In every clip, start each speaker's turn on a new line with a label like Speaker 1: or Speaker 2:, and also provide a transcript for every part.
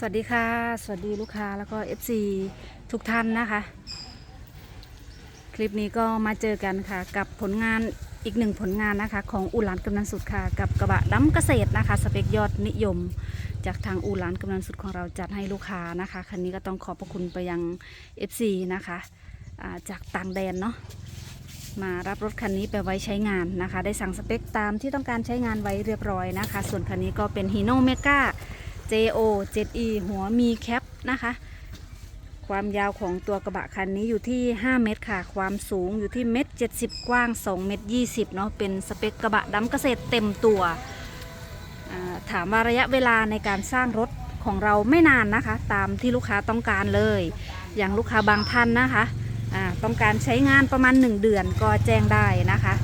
Speaker 1: สวัสดีค่ะ สวัสดีลูกค้าแล้วก็ FC ทุกท่านนะคะ คลิปนี้ก็มาเจอกันค่ะ กับผลงานอีกหนึ่งผลงานนะคะ ของอูหลานกำนันสุดค่ะ กับกระบะดำเกษตรนะคะ สเปคยอดนิยม จากทางอูหลานกำนันสุดของเราจัดให้ลูกค้านะคะคันนี้ก็ต้องขอบพระคุณไปยัง FC นะคะาจากต่างแดนเนาะมารับรถคันนี้ไปไว้ใช้งานนะคะ ได้สั่งสเปคตามที่ต้องการใช้งานไว้เรียบร้อยนะคะ ส่วนคันนี้ก็เป็นฮีโน่เมกา JO 7E หัวมีแคปนะคะ ความยาวของตัวกระบะคันนี้อยู่ที่ 5 เมตรค่ะ ความสูงอยู่ที่เมตร70 กว้าง 2 เมตร 20 เนาะ เป็นสเปคกระบะดำเกษตรเต็มตัว ถามว่าระยะเวลาในการสร้างรถของเราไม่นานนะคะ ตามที่ลูกค้าต้องการเลย อย่างลูกค้าบางท่านนะคะต้องการใช้งานประมาณ 1 เดือนก็แจ้งได้นะคะ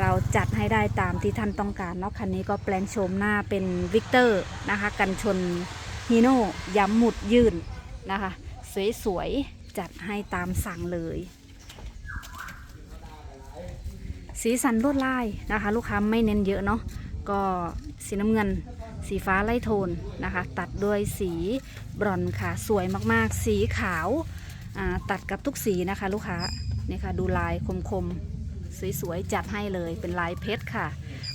Speaker 1: เราจัดให้ได้ตามที่ท่านต้องการเนาะคันนี้ก็แปลงโฉมหน้าเป็นวิกเตอร์นะคะ กันชนฮีโน่ย้ำหมุดยื่นนะคะ สวยๆ จัดให้ตามสั่งเลย สีสันลวดลายนะคะ ลูกค้าไม่เน้นเยอะเนาะก็สีน้ำเงิน สีฟ้าไล่โทนนะคะ ตัดด้วยสีบรอนค่ะ สวยมากๆ สีขาว ตัดกับทุกสีนะคะ ลูกค้าเนี่ยค่ะดูลายคมๆ สวยๆจัดให้เลยเป็นลายเพชรค่ะ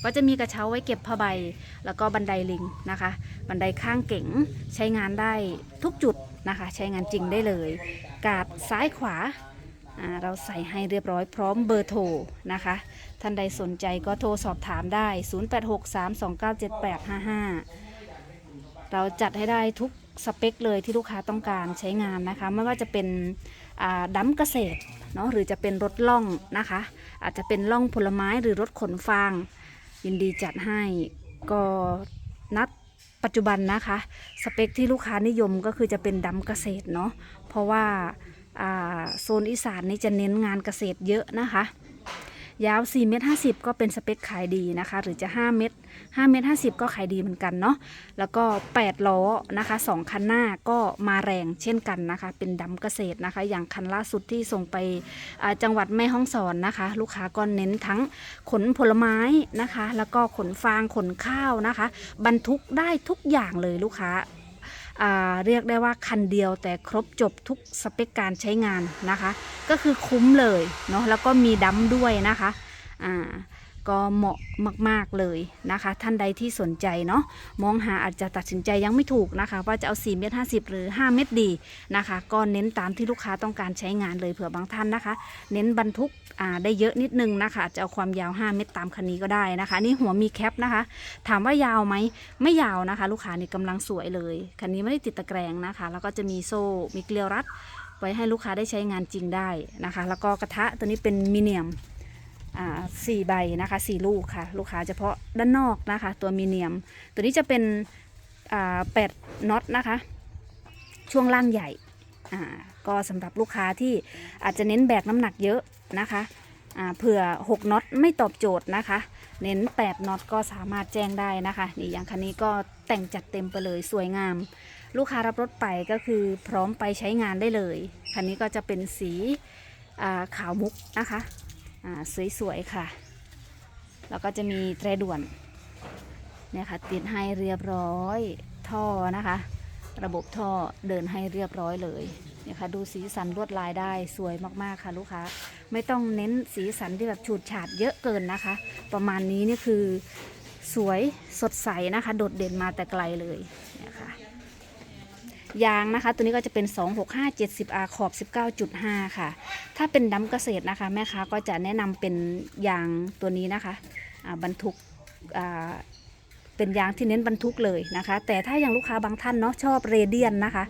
Speaker 1: ก็จะมีกระเช้าไว้เก็บผ้าใบ แล้วก็บันไดลิงนะคะ บันไดข้างเก๋งใช้งานได้ทุกจุดนะคะ ใช้งานจริงได้เลย กาดซ้ายขวาเราใส่ให้เรียบร้อยพร้อมเบอร์โทรนะคะ ท่านใดสนใจก็โทรสอบถามได้ 0863297855 เราจัดให้ได้ทุกสเปคเลยที่ลูกค้าต้องการใช้งานนะคะ ไม่ว่าจะเป็น ดัมเกษตรเนาะหรือจะเป็นรถล่องนะคะ อาจจะเป็นล่องผลไม้หรือรถขนฟาง ยินดีจัดให้ก็นัดปัจจุบันนะคะ สเปคที่ลูกค้านิยมก็คือจะเป็นดำเกษตรเนาะเพราะว่าอ่าโซนอีสานนี่จะเน้นงานเกษตรเยอะนะคะ ยาว4เมตร50 ก็เป็นสเปคขายดีนะคะ หรือจะ 5 เมตร5เมตร50 ก็ขายดีเหมือนกันเนาะแล้วก็ 8 ล้อนะคะ 2 คันหน้าก็มาแรงเช่นกันนะคะ เป็นดำเกษตรนะคะ อย่างคันล่าสุดที่ส่งไปจังหวัดแม่ฮ่องสอนนะคะ ลูกค้าก็เน้นทั้งขนผลไม้นะคะ แล้วก็ขนฟางขนข้าวนะคะ บรรทุกได้ทุกอย่างเลยลูกค้า เรียกได้ว่าคันเดียวแต่ครบจบทุกสเปคการใช้งานนะคะ ก็คือคุ้มเลยเนาะแล้วก็มีดัมด้วยนะคะอ่าก็เหมาะมาก ๆ เลยนะคะ ท่านใดที่สนใจเนาะมองหาอาจจะตัดสินใจยังไม่ถูกนะคะ ว่าจะเอา4เมตร50 หรือ 5 เมตรดีนะคะ ก็เน้นตามที่ลูกค้าต้องการใช้งานเลยเผื่อบางท่านนะคะ เน้นบรรทุก ได้เยอะนิดนึงนะคะจะเอาความยาว 5 เมตรตามคันนี้ก็ได้นะคะ นี่หัวมีแคปนะคะ ถามว่ายาวไหมไม่ยาวนะคะ ลูกค้านี่กำลังสวยเลยคันนี้ไม่ได้ติดตะแกรงนะคะ แล้วก็จะมีโซ่มีเกลียวรัด ไว้ให้ลูกค้าได้ใช้งานจริงได้นะคะ แล้วก็กระทะตัวนี้เป็นมิเนียมสี่ใบนะคะสี่ลูกค่ะ ลูกค้าเฉพาะด้านนอกนะคะ ตัวมิเนียม ตัวนี้จะเป็นแปดน็อตนะคะ ช่วงล่างใหญ่ก็สำหรับลูกค้าที่อาจจะเน้นแบกน้ำหนักเยอะ นะคะเผื่อ 6น็อตไม่ตอบโจทย์นะคะ เน้น 8น็อตก็สามารถแจ้งได้นะคะนี่อย่างคันนี้ก็แต่งจัดเต็มไปเลยสวยงาม ลูกค้ารับรถไปก็คือพร้อมไปใช้งานได้เลย คันนี้ก็จะเป็นสีาขาวมุกนะคะสวยๆค่ะ แล้วก็จะมีแตรด่วนเนี่ยค่ะติดให้เรียบร้อยท่อนะคะ ระบบท่อเดินให้เรียบร้อยเลย เนี่ยค่ะดูสีสันลวดลายได้สวยมากๆค่ะลูกค้า ไม่ต้องเน้นสีสันที่แบบฉูดฉาดเยอะเกินนะคะ ประมาณนี้นี่คือสวยสดใสนะคะ โดดเด่นมาแต่ไกลเลยเนี่ยค่ะยางนะคะ ตัวนี้ก็จะเป็น 265 70R ขอบ 19.5 ค่ะ ถ้าเป็นดัมเกษตรนะคะ แม่ค้าก็จะแนะนำเป็นยางตัวนี้นะคะบรรทุกอ่า เป็นยางที่เน้นบรรทุกเลยนะคะ แต่ถ้าอย่างลูกค้าบางท่านเนาะชอบเรเดียนนะคะ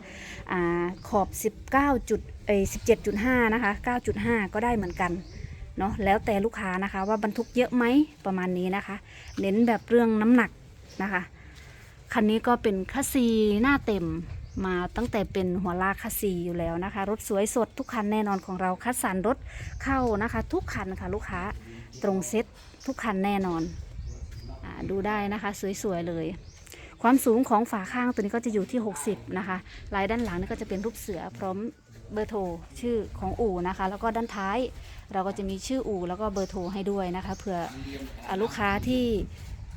Speaker 1: อาขอบ 19จุดเอย17.5 นะคะ 9.5 ก็ได้เหมือนกันเนาะแล้วแต่ลูกค้านะคะว่าบรรทุกเยอะไหมประมาณนี้นะคะ เน้นแบบเรื่องน้ำหนักนะคะคันนี้ก็เป็นคัสซีหน้าเต็มมาตั้งแต่เป็นหัวลากคัสซีอยู่แล้วนะคะ รถสวยสดทุกคันแน่นอนของเราคัดสรรรถเข้านะคะ ทุกคันค่ะลูกค้าตรงเซ็ตทุกคันแน่นอน ดูได้นะคะ สวยๆเลย ความสูงของฝาข้างตัวนี้ก็จะอยู่ที่ 60 นะคะ ลายด้านหลังนี่ก็จะเป็นรูปเสือพร้อมเบอร์โทรชื่อของอู่นะคะ แล้วก็ด้านท้ายเราก็จะมีชื่ออู่แล้วก็เบอร์โทรให้ด้วยนะคะเผื่ออลูกค้าที่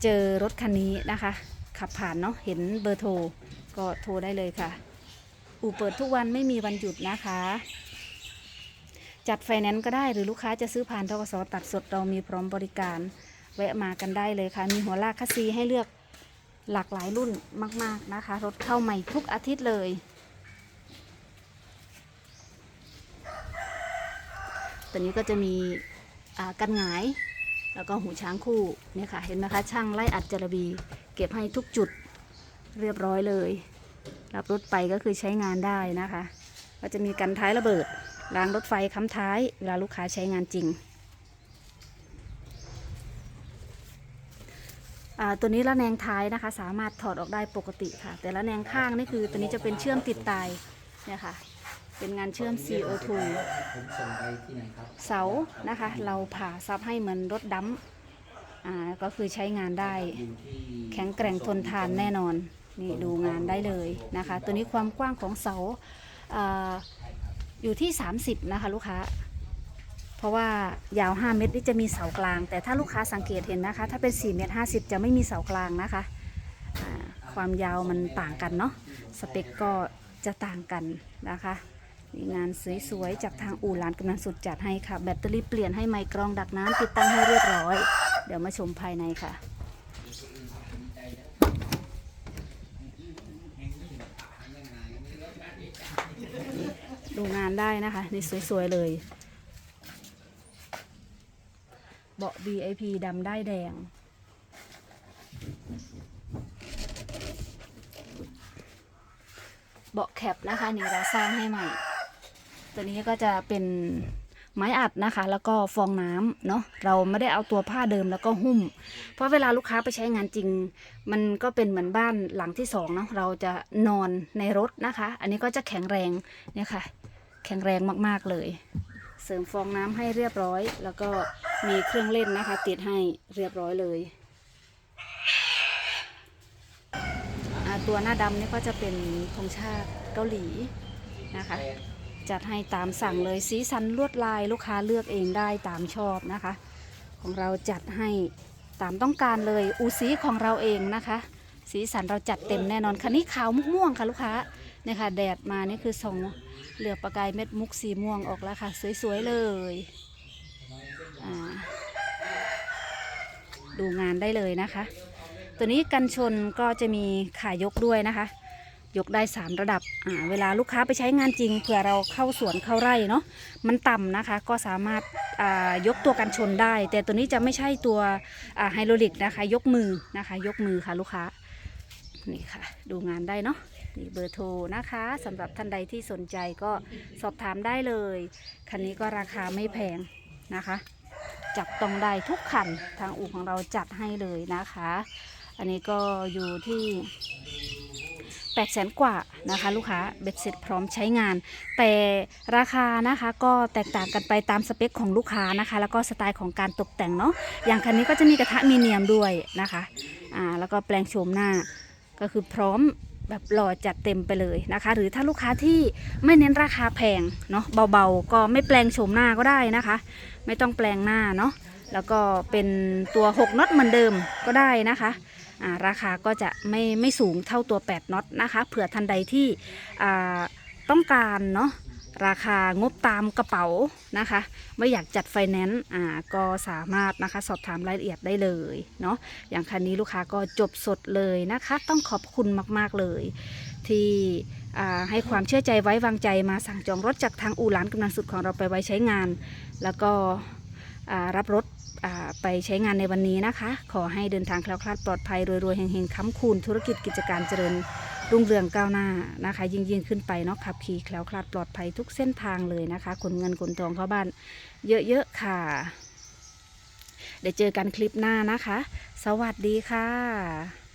Speaker 1: เจอรถคันนี้นะคะ ขับผ่านเนาะเห็นเบอร์โทรก็โทรได้เลยค่ะ อู่เปิดทุกวันไม่มีวันหยุดนะคะ จัดไฟแนนซ์ก็ได้หรือลูกค้าจะซื้อผ่านทกสตัดสดเรามีพร้อมบริการ แวะมากันได้เลยค่ะ มีหัวลากคัสซีให้เลือกหลากหลายรุ่นมาก ๆนะคะ รถเข้าใหม่ทุกอาทิตย์เลย ตัวนี้ก็จะมีกันหงาย แล้วก็หูช้างคู่เนี่ยค่ะ เห็นไหมคะ ช่างไล่อัดจระบี เก็บให้ทุกจุดเรียบร้อยเลย รับรถไปก็คือใช้งานได้นะคะ ก็จะมีกันท้ายระเบิดรางรถไฟค้ำท้ายเวลาลูกค้าใช้งานจริงอ่า ตัวนี้ละแนงท้ายนะคะ สามารถถอดออกได้ปกติค่ะ แต่ละแนงข้างนี่คือตัวนี้จะเป็นเชื่อมติดตายเนี่ยค่ะเป็นงานเชื่อม CO2
Speaker 2: ผมส่งไปที่ไหนครับ
Speaker 1: เสานะคะ เราผ่าซับให้เหมือนรถดัมก็คือใช้งานได้ แข็งแกร่งทนทานแน่นอน นี่ดูงานได้เลยนะคะ ตัวนี้ความกว้างของเสาออยู่ที่ 30 นะคะลูกค้า ราะว่ายาว 5 เมตรนี่จะมีเสากลาง แต่ถ้าลูกค้าสังเกตเห็นนะคะ ถ้าเป็น 4 เมตร 50 จะไม่มีเสากลางนะคะ ความยาวมันต่างกันเนาะ สเปคก็จะต่างกันนะคะนี่งานสวยๆ จากทางอู่ร้านกำนันสุดจัดให้ค่ะ แบตเตอรี่เปลี่ยนให้ไมค์กรองดักน้ำติดตั้งให้เรียบร้อย เดี๋ยวมาชมภายในค่ะดูงานได้นะคะ นี่สวย ๆ เลย เบาะ VIP ดำได้แดง เบาะแคปนะคะนี่เราสร้างให้ใหม่ ตัวนี้ก็จะเป็นไม้อัดนะคะ แล้วก็ฟองน้ำเนาะเราไม่ได้เอาตัวผ้าเดิมแล้วก็หุ้ม เพราะเวลาลูกค้าไปใช้งานจริง มันก็เป็นเหมือนบ้านหลังที่สองเนาะเราจะนอนในรถนะคะ อันนี้ก็จะแข็งแรงเนี่ยค่ะ แข็งแรงมากๆเลย เสริมฟองน้ำให้เรียบร้อยแล้วก็ มีเครื่องเล่นนะคะ ติดให้เรียบร้อยเลย ตัวหน้าดำนี่ก็จะเป็นธงชาติเกาหลีนะคะ จัดให้ตามสั่งเลยสีสันลวดลายลูกค้าเลือกเองได้ตามชอบนะคะ ของเราจัดให้ตามต้องการเลยอูสีของเราเองนะคะ สีสันเราจัดเต็มแน่นอนคันนี้ขาวมุกม่วงค่ะลูกค้าเนี่ยค่ะแดดมานี่คือส่องเหลือประกายเม็ดมุกสีม่วงออกแล้วค่ะ สวยๆเลย ดูงานได้เลยนะคะ ตัวนี้กันชนก็จะมีขายกด้วยนะคะ ยกได้ 3 ระดับเวลาลูกค้าไปใช้งานจริงเผื่อเราเข้าสวนเข้าไร่เนาะมันต่ำนะคะก็สามารถยกตัวกันชนได้ แต่ตัวนี้จะไม่ใช่ตัวไฮโดรลิกนะคะ ยกมือนะคะ ยกมือค่ะลูกค้านี่ค่ะ ดูงานได้เนาะนี่เบอร์โทรนะคะสำหรับท่านใดที่สนใจก็สอบถามได้เลย คันนี้ก็ราคาไม่แพงนะคะ จับต้องได้ทุกคันทางอู่ของเราจัดให้เลยนะคะ อันนี้ก็อยู่ที่8 0 0แสนกว่านะคะ ลูกค้าเบ็ดเสร็จพร้อมใช้งาน แต่ราคานะคะก็แตกต่างกันไปตามสเปคของลูกค้านะคะ แล้วก็สไตล์ของการตกแต่งเนาะอย่างคันนี้ก็จะมีกระทะมีเนียมด้วยนะคะอ่าแล้วก็แปลงโฉมหน้าก็คือพร้อม แบบหล่อจัดเต็มไปเลยนะคะ หรือถ้าลูกค้าที่ไม่เน้นราคาแพงเนาะเบาๆ ก็ไม่แปลงโฉมหน้าก็ได้นะคะ ไม่ต้องแปลงหน้าเนาะแล้วก็เป็นตัว6น็อตเหมือนเดิมก็ได้นะคะาราคาก็จะไม่ไม่สูงเท่าตัว 8น็อตนะคะเผื่อทันใดที่ต้องการเนาะ ราคางบตามกระเป๋านะคะ ไม่อยากจัดไฟแนนซ์อ่าก็สามารถนะคะสอบถามรายละเอียดได้เลยเนาะอย่างคันนี้ลูกค้าก็จบสดเลยนะคะ ต้องขอบคุณมากๆเลย ที่อ่าให้ความเชื่อใจไว้วางใจมาสั่งจองรถจากทางอู่ร้านกำนันสุดของเราไปไว้ใช้งาน แล้วก็อ่ารับรถอ่าไปใช้งานในวันนี้นะคะ ขอให้เดินทางแคล้วคลาดปลอดภัยรวยๆเฮงๆค้ำคูณธุรกิจกิจการเจริญ รุ่งเรืองก้าวหน้านะคะ ยิ่งยิ่งขึ้นไปเนาะขับขี่แคล้วคลาดปลอดภัยทุกเส้นทางเลยนะคะขนเงินขนทองเข้าบ้าน เยอะๆค่ะเดี๋ยวเจอกันคลิปหน้านะคะ สวัสดีค่ะ